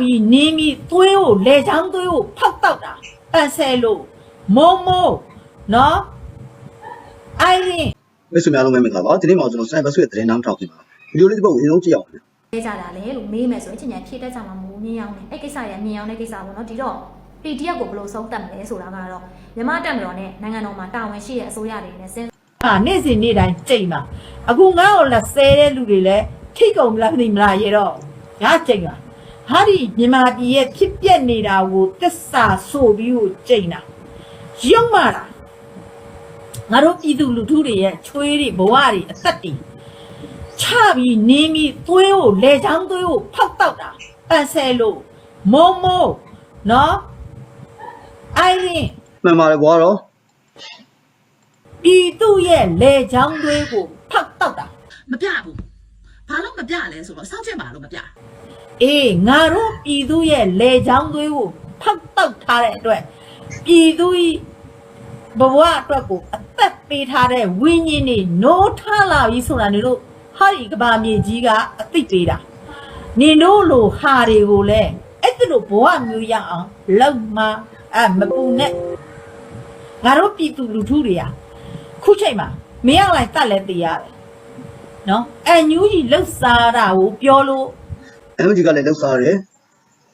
ပြီးနင်းပြီးသွေးကိုလေချောင်းသွေးကိုဖောက်တော့တာပန်ဆယ်လို့မုံမိုးနော်အိုင်ရင်မိတ်ဆွေများလုံးပဲမင်္ဂလာပါဒီနေ့မှာကျွန်တော်စနိုက်ပါဆွေရဲ့သတင်းနားထောင်ပြပါဗီဒီယိုလေးတစ်ပုတ်အရင်ဆုံးကြည့်အောင်ပါလဲကြတာလေလို့မေးမယ်ဆိုရင်ချင်းချင်းဖြည့်တတ်ကြမှာမဟုတ်မြင်အောင်နဲ့အဲ့ကိစ္စရမြင်အောင်တဲ့ကိစ္စပေါ့နော်ဒီတော့ PDF ကိုဘယ်လိုဆုံးတက်မလဲဆိုတာကတော့မြမတက်မတော်နဲ့နိုင်ငံတော်မှာတာဝန်ရှိတဲ့အစိုးရတွေနဲ့စဉ်းဟာနေ့စဉ်နေ့တိုင်းကြိတ်မှာအခုငါ့ကိုလက်ဆဲတဲ့လူတွေလည်းထိတ်ကုန်မလားမသိမလားရေတော့ငါကြိတ်မှာ ဟာဒီမြန်မာပြည်ရဲ့ဖြစ်ပျက်နေတာကိုတစ္ဆာဆိုပြီးကိုကြိတ်တာရုံမာလားငါတို့ပြည်သူလူထုတွေရဲ့ချွေးတွေဘဝတွေအသက်တွေချပြီးနင်းပြီးသွေးကိုလေချောင်းသွေးကိုဖောက်တော့တာပန်ဆယ်လို့မုံမိုးနော်အိုင်ရင်မှန်ပါတယ်ကွာတော့ပြည်သူရဲ့လေချောင်းသွေးကိုဖောက်တော့တာမပြဘူးဘာလို့ မပြလဲဆိုတော့စောင့်ချက်ပါလို့မပြအေးငါတို့ပြည်သူရဲ့လေချောင်းသွေးကိုဖောက်တောက်ထားတဲ့အတွက်ပြည်သူဤဘဝအတွက်ကိုအသက်ပေးထားတဲ့ဝိညာဉ်တွေနိုးထလာပြီဆိုတာနေလို့ဟာဒီကဘာမြေကြီးကအသိပေးတာနေတို့လိုဟာတွေကိုလည်းအဲ့ဒီလိုဘဝမျိုးရအောင်လောက်မအမပူနဲ့ငါတို့ပြည်သူလူထုတွေကခုချိန်မှာမင်းအောင်လိုက်တတ်လဲသိရတယ် နော်အန်ယူကြီးလှုပ်စားတာကိုပြောလို့ MG ကလည်းလောက်စားတယ်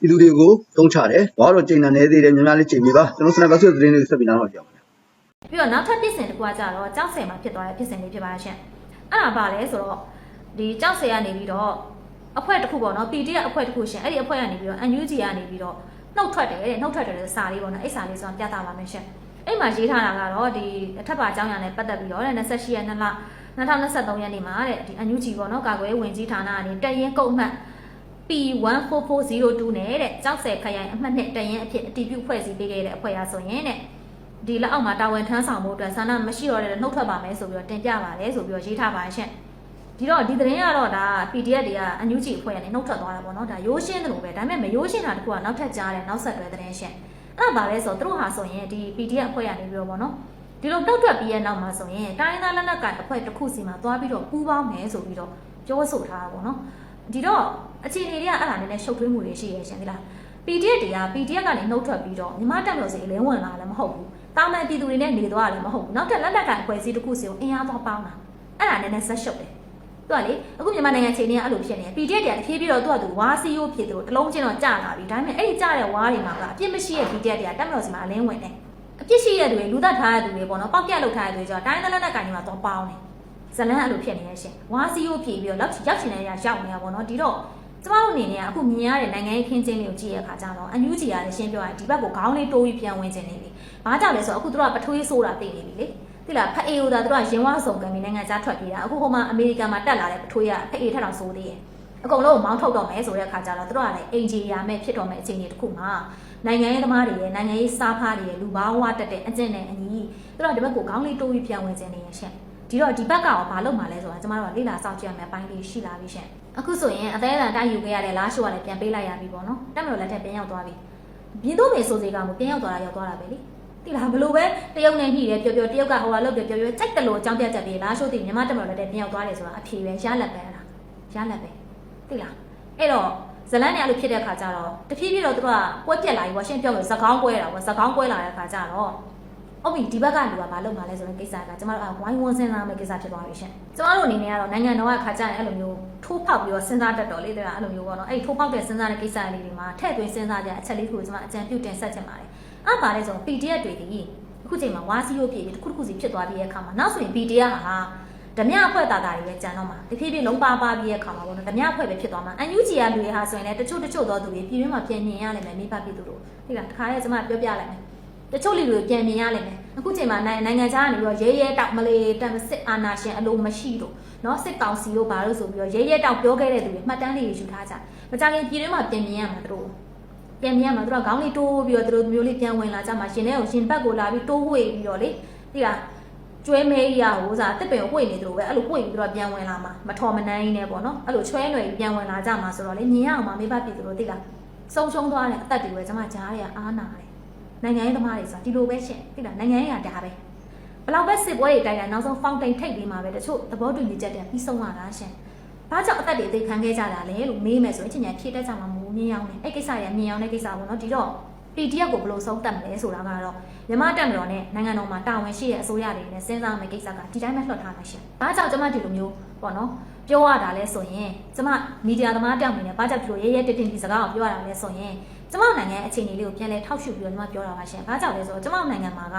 ပြည်သူတွေကိုတုံးချတယ်ဘာတော့ချိန်နေသေးတယ်မြန်မာလေးချိန်ပြပါကျွန်တော်စနိုက်ပါဆွေရဲ့သတင်းလေးဆက်ပြီးနားထောင်ကြအောင်ပြီးတော့နောက်ထပ်ပြစ်စင်တစ်ခုကကြတော့ကြောက်ဆယ်မှာဖြစ်သွားတဲ့ပြစ်စင်လေးဖြစ်ပါရဲ့ရှင်အဲ့ဒါပါလဲဆိုတော့ဒီကြောက်ဆယ်ကနေပြီးတော့အဖွဲ့တစ်ခုပေါ့နော် PDF အဖွဲ့တစ်ခုရှင်အဲ့ဒီအဖွဲ့ကနေပြီးတော့ NUG ကနေပြီးတော့နှုတ်ထွက်တယ်တဲ့နှုတ်ထွက်တယ်တဲ့စာလေးပေါ့နော်အဲ့စာလေးဆိုတော့ပြသပါမယ်ရှင်အဲ့မှာရေးထားတာကတော့ဒီအထက်ပါအကြောင်းအရာနဲ့ပတ်သက်ပြီးတော့တဲ့28ရက်2လ 2023ရက်နေ့မှာတဲ့ဒီ NUG ပေါ့နော်ကာကွယ်ရေးဝန်ကြီးဌာနကနေတက်ရင်ကုတ်မှတ် P14402 နဲ့တဲ့ကြောက်ဆယ်ခရိုင်အမှတ်နှစ်တရင်အဖြစ်အတည်ပြုဖွဲ့စည်းပေးခဲ့တဲ့အဖွဲ့အရဆိုရင်တဲ့ဒီလက်အောက်မှာတာဝန်ထမ်းဆောင်မှုအတွက်ဆန္ဒမရှိတော့တဲ့နှုတ်ထွက်ပါမယ်ဆိုပြီးတော့တင်ပြပါတယ်ဆိုပြီးတော့ရေးထားပါရှင့်ဒီတော့ဒီသတင်းကတော့ဒါ PDF တွေကအန်ယူဂျီအဖွဲ့ကနေနှုတ်ထွက်သွားတာပေါ့နော်ဒါရိုးရှင်းတယ်လို့ပဲဒါပေမဲ့မရိုးရှင်းတာတခုကနောက်ထပ်ကြားတယ်နောက်ဆက်တွဲသတင်းရှင့်အဲ့ဒါပါလဲဆိုတော့သူတို့ဟာဆိုရင်ဒီ PDF အဖွဲ့ကနေပြီးတော့ပေါ့နော် ဒီလိုနှုတ်ထွက်ပြီးရဲ့နောက်မှာဆိုရင်တိုင်းရင်းသားလက်နက်ကိုင်အဖွဲ့တစ်ခုစီမှာသွားပြီးတော့ပူးပေါင်းမယ်ဆိုပြီးတော့ပြောဆိုထားတာပေါ့နော်ဒီတော့အခြေအနေတွေကအဲ့ဒါနဲ့လည်းရှုပ်ထွေးမှုတွေရှိရရှင်ဒီလား PDF တွေက PDF ကနေနှုတ်ထွက်ပြီးတော့ညီမတက်မလို့စီအလဲဝင်လာလည်းမဟုတ်ဘူးတာမန်ပြည်သူတွေနဲ့နေသွားလည်းမဟုတ်ဘူးနောက်ထပ်လက်လက်ကန်အဖွဲ့အစည်းတစ်ခုစီကိုအင်အားသွားပေါင်းတာအဲ့ဒါနဲ့လည်းဆက်ရှုပ်တယ်သူကလေအခုမြန်မာနိုင်ငံအခြေအနေကအဲ့လိုဖြစ်နေတယ် PDF တွေကတဖြည်းဖြည်းတော့သူကသူဝါစီယိုဖြစ်သူတလုံးချင်းတော့ကြာလာပြီဒါပေမဲ့အဲ့ဒီကြာတဲ့ဝါတွေမှာကအပြစ်မရှိတဲ့ PDF တွေကတက်မလို့စီမှာအလင်းဝင်တယ်အ ပြစ်ရှိတဲ့သူတွေလူသက်ထားတဲ့သူတွေပေါ့နော်ပေါက်ပြက်လုပ်ထားတဲ့သူတွေကျတော့တိုင်းသက်လက်လက်ကန်တွေမှာသွားပေါင်းတယ်ဇလန်းအဲ့လိုဖြစ်နေရရှင်ဝါစီယိုဖြည့်ပြီးတော့လောက်ရောက်ချင်တဲ့နေရာရောက်နေတာပေါ့နော်ဒီတော့ကျမတို့အနေနဲ့ကအခုမြင်ရတဲ့နိုင်ငံရေးခင်းချင်းလေးကိုကြည့်ရခါကြတော့အန်ယူဂျီကလည်းရှင်းပြောရင်ဒီဘက်ကိုခေါင်းလေးတိုးပြီးပြန်ဝင်ချင်နေပြီ။ဘာကြောင့်လဲဆိုတော့အခုတို့ကပထွေးဆိုးတာသိနေပြီလေ။သိလားဖအေးဟိုဒါတို့ကရင်ဝါဆောင်ကံပြီးနိုင်ငံခြားထွက်ပြေးတာအခုဟိုမှာအမေရိကန်မှာတက်လာတဲ့ပထွေးကဖအေးထက်တောင်ဆိုးသေးတယ်။အကုန်လုံးမောင်းထုတ်တော့မယ်ဆိုတဲ့ခါကြတော့တို့ကလည်းအင်ဂျီယာမဲ့ဖြစ်တော့မယ့်အခြေအနေတစ်ခုမှာ နိုင်ငံရေးသမားတွေရဲ့နိုင်ငံရေးစားဖားတွေရဲ့လူဘာဝတက်တဲ့အကျင့်နဲ့အညီတို့ကဒီဘက်ကိုခေါင်းလေးတိုးပြီးပြန်ဝင်ချင်နေရရှင်။ဒီတော့ဒီဘက်ကရောဘာလုပ်မှာလဲဆိုတာကျမတို့ကလေ့လာစောင့်ကြည့်ရမယ့်အပိုင်းလေးရှိလာပြီရှင်အခုဆိုရင်အသေးအံတိုက်ယူခဲ့ရတဲ့လားရှိုးကလည်းပြန်ပေးလိုက်ရပြီပေါ့နော်တက်မလို့လက်ထက်ပြန်ရောက်သွားပြီမြင်တော့မေဆိုစီကမှပြန်ရောက်သွားတာရောက်သွားတာပဲလေတိလားဘလို့ပဲတရုတ်နဲ့ညှိတယ်ပျော်ပျော်တရုတ်ကဟိုကလုပ်တယ်ပျော်ပျော်ကြိုက်တယ်လို့အကြောင်းပြချက်ပြီးလားရှိုးတည်မြန်မာတက်မလို့လက်ထက်ပြန်ရောက်သွားတယ်ဆိုတာအဖြေပဲရလက်ပဲလားရလက်ပဲတိလားအဲ့တော့ ဇလန်းနဲ့အဲ့လိုဖြစ်တဲ့ခါကျတော့တဖြည်းဖြည်းတော့သူကပွဲပြက်လာပြီပေါ့ရှင်းပြောလို့ဇကောင်းပွဲတာပေါ့ဇကောင်းပွဲလာတဲ့ခါကျတော့ဟုတ်ပြီဒီဘက်ကလူကမလုပ်မှလဲဆိုတဲ့ကိစ္စကကျမတို့ကဝိုင်းဝန်းစဉ်းစားမယ့်ကိစ္စဖြစ်သွားပြီရှင်ကျမတို့အနေနဲ့ကတော့နိုင်ငံတော်ကခါကြရင်အဲ့လိုမျိုးထိုးဖောက်ပြီးတော့စဉ်းစားတတ်တော်လေးတဲ့အဲ့လိုမျိုးပေါ့နော်အဲ့ဒီထိုးဖောက်တဲ့စဉ်းစားတဲ့ကိစ္စလေးတွေမှာထည့်သွင်းစဉ်းစားကြအချက်လေးကိုကျမအကြံပြုတင်ဆက်ချင်ပါတယ်အဲ့ပါလဲဆိုတော့ PDF တွေဒီအခုချိန်မှာဝါစီရိုးပြည်ပြီးတစ်ခုတစ်ခုစီဖြစ်သွားပြီးရဲ့အခါမှာနောက်ဆိုရင် PDF ဟာ ဓမြအဖွဲ့တာတာတွေပဲကြံတော့မှာတဖြည်းဖြည်းလုံးပါပါပြီးရဲ့အခါမှာပေါ့နော်ဓမြအဖွဲ့ပဲဖြစ်သွားမှာ UNG ကလူတွေဟာဆိုရင်လည်းတချို့တချို့သောသူတွေပြည်တွင်းမှာပြင်မြင်ရလိမ့်မယ်မိဘပြည်သူတို့ဒီကတခါတည်းကျမပြောပြလိုက်မယ် တချို့လူတွေပြန်မြင်ရလိမ့်မယ်အခုချိန်မှာနိုင်ငံခြားကနေပြီးတော့ရဲရဲတောက်မလေးတန်စစ်အာနာရှင်အလိုမရှိတော့เนาะစစ်ကောင်စီတို့ဘာလို့ဆိုပြီးတော့ရဲရဲတောက်ပြောခဲ့တဲ့သူတွေမှတ်တမ်းလေးယူထားကြမကြခင်ပြည်တွင်းမှာပြန်မြင်ရမှာတို့ပြန်မြင်ရမှာတို့ကခေါင်းလေးတိုးပြီးတော့တို့မျိုးလေးပြန်ဝင်လာကြမှာရှင်တဲ့ကိုရှင်ဘက်ကိုလာပြီးတိုးဝှေ့ပြီးတော့လေသိလား ကျွဲမဲကြီးရဟိုစားတစ်ပင်ကိုဝှေ့နေတို့ပဲအဲ့လိုဝှေ့ပြီးတော့ပြန်ဝင်လာမှာမထော်မနှမ်းကြီးနဲ့ပေါ့နော်အဲ့လိုချွဲຫນွယ်ကြီးပြန်ဝင်လာကြမှာဆိုတော့လေမြင်ရအောင်မှာမိဘပြည်သူတို့သိလားဆုံးရှုံးသွားတဲ့အသက်တွေပဲကျွန်မကြားရအားနာတယ်နိုင်ငံရေးသမားတွေဆိုတာဒီလိုပဲရှင့်သိလားနိုင်ငံရေးကဒါပဲဘလောက်ပဲစစ်ပွဲတွေတိုက်တာနောက်ဆုံး fountain ထိပ်ပြီးမှာပဲတချို့သဘောတူညီချက်တွေပြီးဆုံးလာတာရှင့်ဘာကြောင့်အသက်တွေအသေးခံခဲ့ကြတာလဲလို့မေးမယ်ဆိုရင်ချင်းချင်းဖြေတတ်ကြမှာမဟုတ်မြင်အောင်တယ်အဲ့ကိစ္စတွေကမြင်အောင်တဲ့ကိစ္စပေါ့နော်ဒီတော့ PDF ကိုဘယ်လိုဆုံးသက်မလဲဆိုတာကတော့မြန်မာတက်မတော်နဲ့နိုင်ငံတော်မှာတာဝန်ရှိတဲ့အစိုးရတွေနဲ့စဉ်းစားမယ့်ကိစ္စကဒီတိုင်းပဲလွှတ်ထားမှာရှင်။ဘာကြောင့်ကျွန်မဒီလိုမျိုးပေါ့နော်ပြောရတာလဲဆိုရင်ကျွန်မမီဒီယာသမားတောင်နေနဲ့ဘာကြောင့်ဒီလိုရဲရဲတင်းတင်းဒီစကားကိုပြောရတာလဲဆိုရင်ကျွန်မနိုင်ငံရဲ့အခြေအနေလေးကိုပြန်လဲထောက်ရှုပြီးတော့ကျွန်မပြောတာပါရှင်။ဘာကြောင့်လဲဆိုတော့ကျွန်မနိုင်ငံမှာက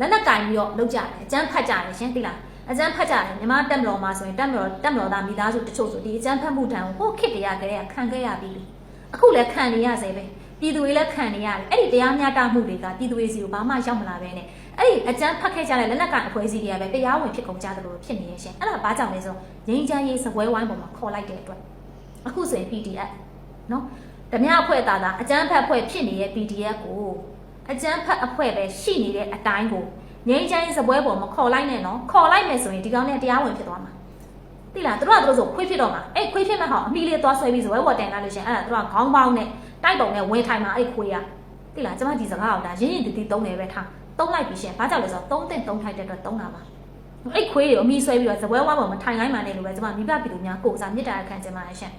လက်နက်ကင်ပြီးတော့လုပ်ကြတယ်အကြမ်းဖက်ကြတယ်ရှင်သိလားအကြမ်းဖက်ကြတယ်မြန်မာတက်မတော်မှာဆိုရင်တက်မတော်တက်မတော်သားမိသားစုတချို့ဆိုဒီအကြမ်းဖက်မှုတန်ကိုဟိုခစ်တရားကလေးကခံခဲ့ရပြီ။အခုလည်းခံနေရစေပဲ။ ပြည်သူတွေလည်းခံနေရတယ်အဲ့ဒီတရားမျှတမှုတွေကပြည်သူတွေစီကိုဘာမှရောက်မလာပဲနဲ့အဲ့ဒီအကြမ်းဖက်ခဲ့ကြတဲ့လက်နက်ကန်အဖွဲ့အစည်းတွေကပဲတရားဝင်ဖြစ်ကုန်ကြတယ်လို့ဖြစ်နေရရှင်အဲ့ဒါဘာကြောင့်လဲဆိုငင်းချမ်းရေးစပွဲဝိုင်းပေါ်မှာခေါ်လိုက်တဲ့အတွက်အခုဆိုရင် PDF နော်ဓမြအဖွဲ့သားသားအကြမ်းဖက်အဖွဲ့ဖြစ်နေတဲ့ PDF ကိုအကြမ်းဖက်အဖွဲ့ပဲရှိနေတဲ့အတိုင်းကိုငင်းချမ်းရေးစပွဲပေါ်မှာခေါ်လိုက်နဲ့နော်ခေါ်လိုက်မယ်ဆိုရင်ဒီကောင်နဲ့တရားဝင်ဖြစ်သွားမှာတိလားတို့ကတို့ဆိုခွေးဖြစ်တော့မှာအဲ့ခွေးဖြစ်မဲ့ဟောအမီလေးသွားဆွဲပြီးဇွဲဝတ်တင်လာလို့ရှင်အဲ့ဒါတို့ကခေါင်းပေါင်းနဲ့ တိုက်ပုံနဲ့ဝင်ထိုင်မှာအဲ့ခွေးရတိလားကျမဒီစကားကိုဒါရင်းရင်တည်တည်သုံးတယ်ပဲထားသုံးလိုက်ပြီရှင်ဘာကြောင့်လဲဆိုတော့သုံးတဲ့သုံးထိုက်တဲ့အတွက်သုံးတာပါအဲ့ခွေးတွေအမီဆွဲပြီးတော့ဇပွဲဝါပေါ်မှာထိုင်ခိုင်းမှနဲ့လို့ပဲကျမမိဘပြည်သူများကိုယ်စားမြစ်တာခံကြမှာရှင်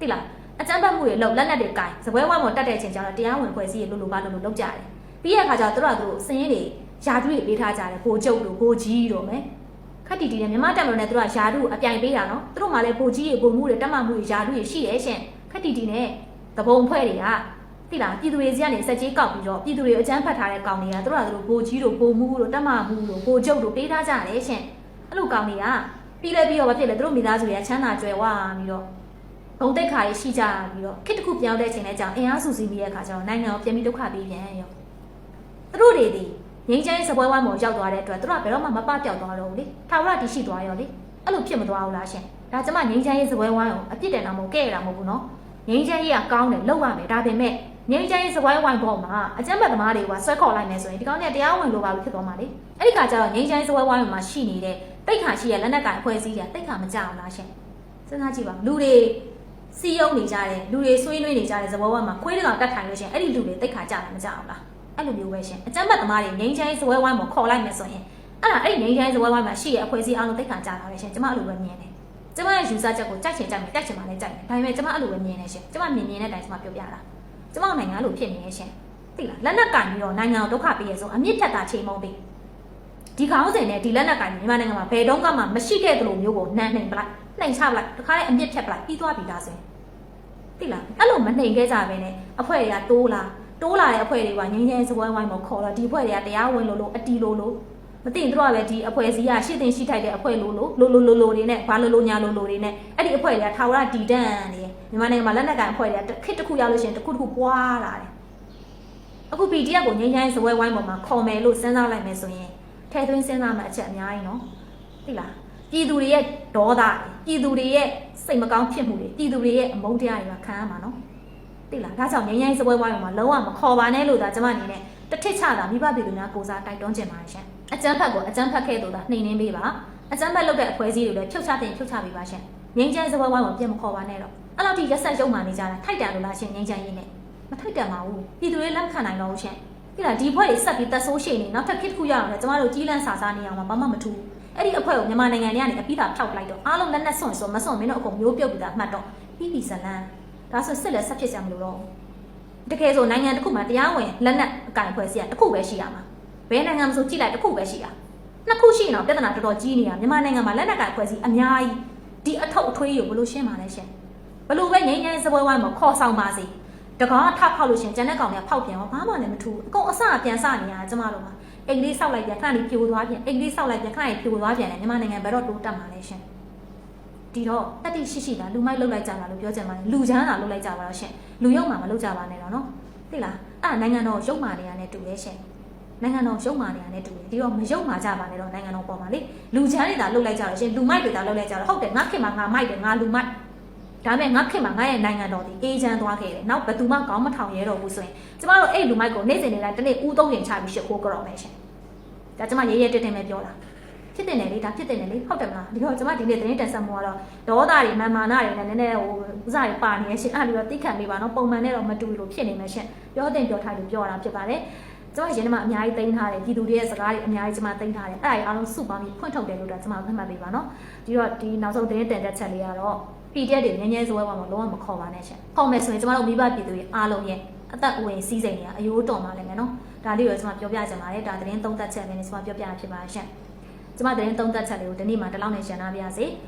တိလားအကြမ်းဖက်မှုတွေလောက်လက်လက်တွေကင်ဇပွဲဝါပေါ်တက်တဲ့ချိန်ကျတော့တရားဝင်ဖွဲ့စည်းရလို့လို့ပါလို့လို့လောက်ကြတယ်ပြီးရခါကျတော့တို့ကတို့စင်းရင်းတွေယာတူးတွေပေးထားကြတယ်ဘိုးကျုပ်တို့ဘိုးကြီးတို့မယ်ခက်တီတီနဲ့မြမတက်လို့နဲ့တို့ကယာတူးအပြိုင်ပေးတာနော်တို့မှလည်းဘိုးကြီးတွေဘိုးမှုတွေတက်မှမှုတွေယာတူးတွေရှိတယ်ရှင်ခက်တီတီနဲ့ တဘုံဖွဲ့တွေကတိလားပြည်သူတွေစီကနေစက်ကြီးကောက်ပြီးတော့ပြည်သူတွေအကြမ်းဖက်ထားတဲ့ကောင်တွေကတို့ကတို့ဘိုးကြီးတို့ဘိုးမှုတို့တက်မှမှုတို့ဘိုးကျုပ်တို့ပေးထားကြတယ်ရှင်အဲ့လိုကောင်တွေကပြီးလဲပြီးတော့ဘာဖြစ်လဲတို့မိသားစုတွေကချမ်းသာကြွယ်ဝပြီးတော့ဘုံတိတ်ခါကြီးရှိကြပြီးတော့ခစ်တစ်ခုပြောင်းတဲ့အချိန်လဲကြောင့်အင်အားစုစည်းမိတဲ့အခါကျတော့နိုင်ငံကိုပြန်ပြီးဒုက္ခပေးပြန်ရောသူတို့တွေဒီငင်းချမ်းစပွဲဝိုင်းပေါ်ရောက်သွားတဲ့အတွက်သူတို့ကဘယ်တော့မှမပပြောက်သွားတော့ဘူးလေထာဝရတည်ရှိသွားရောလေအဲ့လိုဖြစ်မသွားဘူးလားရှင်ဒါကျမငင်းချမ်းရေးစပွဲဝိုင်းကိုအပြစ်တင်တာမဟုတ်ကဲ့ရတာမဟုတ်ဘူးနော် ငင်းချမ်းရေးကကောင်းတယ်လောက်ရမယ်ဒါပေမဲ့ငင်းချမ်းရေးစပွဲဝိုင်းပေါ်မှာအကြမ်းဖက်သမားတွေကဆွဲခေါ်လိုက်မယ်ဆိုရင်ဒီကောင်เนี่ยတရားဝင်လိုပါလို့ဖြစ်သွားမှာလေအဲ့ဒီကကျတော့ငင်းချမ်းရေးစပွဲဝိုင်းမှာရှိနေတဲ့တိတ်ခါရှိရဲ့လက်နက်ကင်အဖွဲ့အစည်းတွေကတိတ်ခါမကြအောင်လားရှင်စဉ်းစားကြည့်ပါလူတွေစီယုံနေကြတယ်လူတွေဆွေးနွေးနေကြတဲ့စပွဲဝိုင်းမှာခွေးတကောင်တက်ထိုင်လို့ရှင်အဲ့ဒီလူတွေတိတ်ခါကြတယ်မကြအောင်လား အဲ့လိုမျိုးပဲရှင်အကြမ်းဖက်သမားတွေငိမ့်ချိုင်းစပွဲဝိုင်းမှာခေါ်လိုက်မယ်ဆိုရင်အဲ့ဒါအဲ့ဒီငိမ့်ချိုင်းစပွဲဝိုင်းမှာရှိတဲ့အဖွဲ့အစည်းအားလုံးသိက္ခာကြတာပဲရှင်ကျမအဲ့လိုပဲမြင်တယ် ကျမရဲ့ယူဆချက်ကိုကြိုက်ချင်ကြိုက်မယ်ကြိုက်ချင်မှလည်းကြိုက်တယ်ဒါပေမဲ့ကျမအဲ့လိုပဲမြင်နေရှင်ကျမမြင်မြင်တဲ့အတိုင်းကျမပြောပြတာကျမနိုင်ငံအဲ့လိုဖြစ်နေရဲ့ရှင်သိလားလက်နက်ကင်ပြီးတော့နိုင်ငံကိုဒုက္ခပေးရဆိုအမြင့်ဖြတ်တာချိန်မုံပြီးဒီခေါင်းစဉ်နဲ့ဒီလက်နက်ကင်မြန်မာနိုင်ငံမှာဘယ်တော့မှမရှိခဲ့သလိုမျိုးကိုနှမ်းနှိမ်ပလိုက်နှိမ်ချပလိုက်တခါလေအမြင့်ဖြတ်ပလိုက်ပြီးသွားပြီဒါဆိုရင်သိလားအဲ့လိုမနှိမ်ခဲ့ကြပဲနဲ့အဖွဲ့တွေကတိုးလာတိုးလာတဲ့အဖွဲ့တွေကငင်းငင်းစပွဲဝိုင်းမှာခေါ်တော့ဒီအဖွဲ့တွေကတရားဝင်လို့လို့အတီလို့လို့ မသိရင်တို့ကပဲဒီအဖွဲ့အစည်းကရှစ်တင်ရှိထိုက်တဲ့အဖွဲ့လို့လို့လို့လို့လို့လို့တွေနဲ့ဘာလို့လို့ညာလို့လို့တွေနဲ့အဲ့ဒီအဖွဲ့တွေကထာဝရတီတန့်နေမြန်မာနိုင်ငံမှာလက်နက်ကန်အဖွဲ့တွေကခစ်တစ်ခုရောက်လို့ရှိရင်တစ်ခုတစ်ခုပွားလာတယ်အခု PDF ကိုငင်းငင်းစပွဲဝိုင်းပေါ်မှာခေါ်မယ်လို့စဉ်းစားလိုက်မယ်ဆိုရင်ထဲသွင်းစဉ်းစားမှအချက်အများကြီးနော်သိလားပြည်သူတွေရဲ့ဒေါသပြည်သူတွေရဲ့စိတ်မကောင်းဖြစ်မှုတွေပြည်သူတွေရဲ့အမုန်းတရားတွေကခံရမှာနော်သိလားဒါကြောင့်ငញ្ញိုင်းစပွဲဝိုင်းမှာလုံးဝမခေါ်ပါနဲ့လို့ဒါကျမအနေနဲ့ တထစ်ချတာမိဘပြည်သူများကိုစားတိုက်တွန်းခြင်းပါတယ်ရှင်အကြမ်းဖက်ကိုအကြမ်းဖက်ခဲ့သူသာနှိမ်နှင်းပေးပါအကြမ်းဖက်လုပ်တဲ့အဖွဲ့အစည်းတွေလည်းဖြုတ်ချတင်ဖြုတ်ချပေးပါရှင်ငြိမ်းချမ်းစပွဲဝိုင်းကိုပြင်မခေါ်ပါနဲ့တော့အဲ့လောက်ထိရက်ဆက်ရုံမှနေကြတာထိုက်တန်လို့လားရှင်ငြိမ်းချမ်းရေးနဲ့မထိုက်တန်ပါဘူးပြည်သူတွေလက်မခံနိုင်တော့ဘူးရှင်ပြီးတော့ဒီအဖွဲ့တွေဆက်ပြီးတက်ဆိုးရှည်နေနောက်ထပ်ခစ်တစ်ခုရအောင်လဲကျမတို့ကြီးလန့်စာစားနေအောင်ဘာမှမထူးအဲ့ဒီအဖွဲ့ကိုမြန်မာနိုင်ငံထဲကနေအပိသာဖျောက်လိုက်တော့အားလုံးလက်နက်စွန့်စွန့်မစွန့်မင်းတို့အကုန်မျိုးပြုတ်ပြီးသားမှတ်တော့ပြီးပြီဇလန်းဒါဆိုစစ်လက်ဆက်ဖြစ်ကြမလို့တော့ တကယ်ဆိုနိုင်ငံတစ်ခုမှာတရားဝင်လက်နက်အကင်ဖွဲ့စည်းရတစ်ခုပဲရှိရမှာဘယ်နိုင်ငံမှာဆိုကြည့်လိုက်တစ်ခုပဲရှိရနှစ်ခုရှိရင်တော့ပြဿနာတော်တော်ကြီးနေတာမြန်မာနိုင်ငံမှာလက်နက်ကင်ဖွဲ့စည်းအများကြီးဒီအထုပ်အထွေးကိုဘယ်လိုရှင်းမှာလဲရှင်ဘယ်လိုပဲငိမ့်ငိမ့်စပွဲဝိုင်းမှာခေါ်ဆောင်ပါစေတကားထဖောက်လို့ရှင်ကျန်တဲ့ကောင်တွေကဖောက်ပြန်တော့ဘာမှလည်းမထူးအကုန်အစပြန်စနေရတာကျမတို့မှာအိမ်လေးဆောက်လိုက်ပြန်ခဏလေးပြိုသွားပြန်အိမ်လေးဆောက်လိုက်ပြန်ခဏလေးပြိုသွားပြန်တယ်မြန်မာနိုင်ငံဘယ်တော့တိုးတက်မှာလဲရှင် ဒီတော့တတိရှိရှိတာလူမိုက်လုတ်လိုက်ကြတာလို့ပြောချင်ပါတယ်လူချမ်းတာလုတ်လိုက်ကြပါတော့ရှင်လူယုံမှာမလုတ်ကြပါနဲ့တော့နော်သိလားအဲ့နိုင်ငံတော်ရုပ်မာနေရတဲ့တူရဲ့ရှင်နိုင်ငံတော်ရုပ်မာနေရတဲ့တူတယ်ဒီတော့မရုပ်မာကြပါနဲ့တော့နိုင်ငံတော်ပေါ်မှာလေလူချမ်းတွေသာလှုပ်လိုက်ကြတော့ရှင်လူမိုက်တွေသာလှုပ်လိုက်ကြတော့ဟုတ်တယ်ငါခင်မှာငါမိုက်တယ်ငါလူမိုက်ဒါပေမဲ့ငါခင်မှာငါရဲ့နိုင်ငံတော်ဒီအေဂျင့်သွားခဲ့တယ်နောက်ဘယ်သူမှခေါင်းမထောင်ရဲတော့ဘူးဆိုရင်ကျမတို့အဲ့လူမိုက်ကိုနေ့စဉ်နေ့တိုင်းတစ်နေ့ဦးသုံးရင်ချပြီးရှစ်ခိုးကြောက်မယ်ရှင်ဒါကျမရဲရဲတက်တက်ပဲပြောတာ ဖြစ်တင်တယ်လေဒါဖြစ်တင်တယ်လေဟုတ်တယ်မလားဒီတော့ကျွန်မဒီနေ့သတင်းတင်ဆက်မှုကတော့ဒေါသတွေမာမာနတွေနဲ့နည်းနည်းဟိုဥစားတွေပါနေရရှင်အဲ့လိုတော့သိခံပေးပါနော်ပုံမှန်နဲ့တော့မတူလို့ဖြစ်နေမှရှင်ပြောတင်ပြောထားလို့ပြောတာဖြစ်ပါတယ်ကျွန်မရင်ထဲမှာအများကြီးတင်ထားတယ်ပြည်သူတွေရဲ့စကားတွေအများကြီးကျွန်မတင်ထားတယ်အဲ့ဒါကြီးအားလုံးစုပေါင်းပြီးဖွင့်ထုတ်တယ်လို့တော့ကျွန်မသတ်မှတ်ပေးပါနော်ဒီတော့ဒီနောက်ဆုံးသတင်းတင်တဲ့ချက်လေးကတော့ PDF တွေငင်းငယ်စွဲပါမှာလုံးဝမခေါ်ပါနဲ့ရှင်ခေါ်မယ်ဆိုရင်ကျွန်မတို့မိဘပြည်သူတွေအားလုံးရဲ့အသက်အဝင်စီးစိမ်တွေကအယိုးတော်မှလည်းမယ်နော်ဒါလေးကိုကျွန်မပြောပြချင်ပါတယ်ဒါသတင်းသုံးသက်ချက်ပဲနဲ့ကျွန်မပြောပြတာဖြစ်ပါရှင် ကျမသတင်းသုံးသပ်ချက်လေးကိုဒီနေ့မှဒီလောက်နဲ့ရှင်းနာပါရစေ။